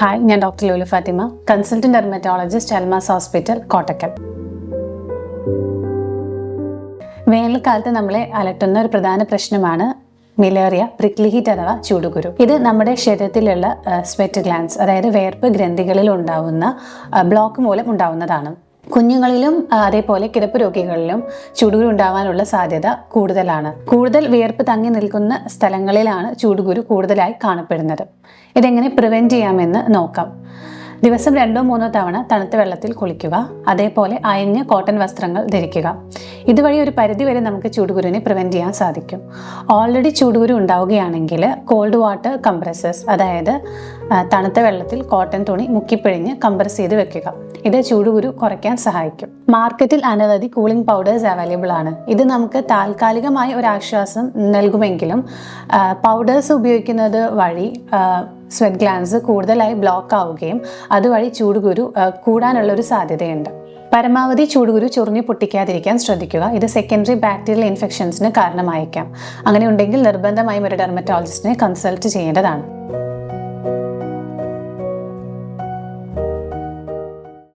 Hi ഞാൻ doctor Lulu Fathima. Consultant dermatologist Almas hospital Kottakkal. വേനൽക്കാലത്ത് നമ്മളെ അലട്ടുന്ന ഒരു പ്രധാന പ്രശ്നമാണ് മിലേറിയ പ്രിക്ലി ഹീറ്റ് അഥവാ ചൂടുകുരു. ഇത് നമ്മുടെ ശരീരത്തിലുള്ള സ്വെറ്റ് ഗ്ലാൻസ് അതായത് വേർപ്പ് ഗ്രന്ഥികളിൽ ഉണ്ടാവുന്ന ബ്ലോക്ക് മൂലം ഉണ്ടാവുന്നതാണ്. കുഞ്ഞുങ്ങളിലും അതേപോലെ കിടപ്പ് രോഗികളിലും ചൂടുകുരു ഉണ്ടാവാനുള്ള സാധ്യത കൂടുതലാണ്. കൂടുതൽ വിയർപ്പ് തങ്ങി നിൽക്കുന്ന സ്ഥലങ്ങളിലാണ് ചൂടുകുരു കൂടുതലായി കാണപ്പെടുന്നത്. ഇതെങ്ങനെ പ്രിവെന്റ് ചെയ്യാമെന്ന് നോക്കാം. ദിവസം രണ്ടോ മൂന്നോ തവണ തണുത്ത വെള്ളത്തിൽ കുളിക്കുക അതേപോലെ അയഞ്ഞ കോട്ടൺ വസ്ത്രങ്ങൾ ധരിക്കുക. ഇതുവഴി ഒരു പരിധി വരെ നമുക്ക് ചൂടുകുരുവിനെ പ്രിവെന്റ് ചെയ്യാൻ സാധിക്കും. ഓൾറെഡി ചൂടുകുരു ഉണ്ടാവുകയാണെങ്കിൽ കോൾഡ് വാട്ടർ കംപ്രസേഴ്സ് അതായത് തണുത്ത വെള്ളത്തിൽ കോട്ടൺ തുണി മുക്കിപ്പിഴിഞ്ഞ് കംപ്രസ് ചെയ്ത് വെക്കുക. ഇത് ചൂടുകുരു കുറയ്ക്കാൻ സഹായിക്കും. മാർക്കറ്റിൽ അനവധി കൂളിംഗ് പൗഡേഴ്സ് അവൈലബിൾ ആണ്. ഇത് നമുക്ക് താൽക്കാലികമായ ഒരു ആശ്വാസം നൽകുമെങ്കിലും പൗഡേഴ്സ് ഉപയോഗിക്കുന്നത് വഴി സ്വെറ്റ് ഗ്ലാൻസ് കൂടുതലായി ബ്ലോക്ക് ആവുകയും അതുവഴി ചൂടുകുരു കൂടാനുള്ള ഒരു സാധ്യതയുണ്ട്. പരമാവധി ചൂടുകുരു ചൊറിഞ്ഞു പൊട്ടിക്കാതിരിക്കാൻ ശ്രദ്ധിക്കുക. ഇത് സെക്കൻഡറി ബാക്ടീരിയൽ ഇൻഫെക്ഷൻസിന് കാരണമായേക്കാം. അങ്ങനെ ഉണ്ടെങ്കിൽ നിർബന്ധമായും ഒരു ഡെർമറ്റോളജിസ്റ്റിനെ കൺസൾട്ട് ചെയ്യേണ്ടതാണ്.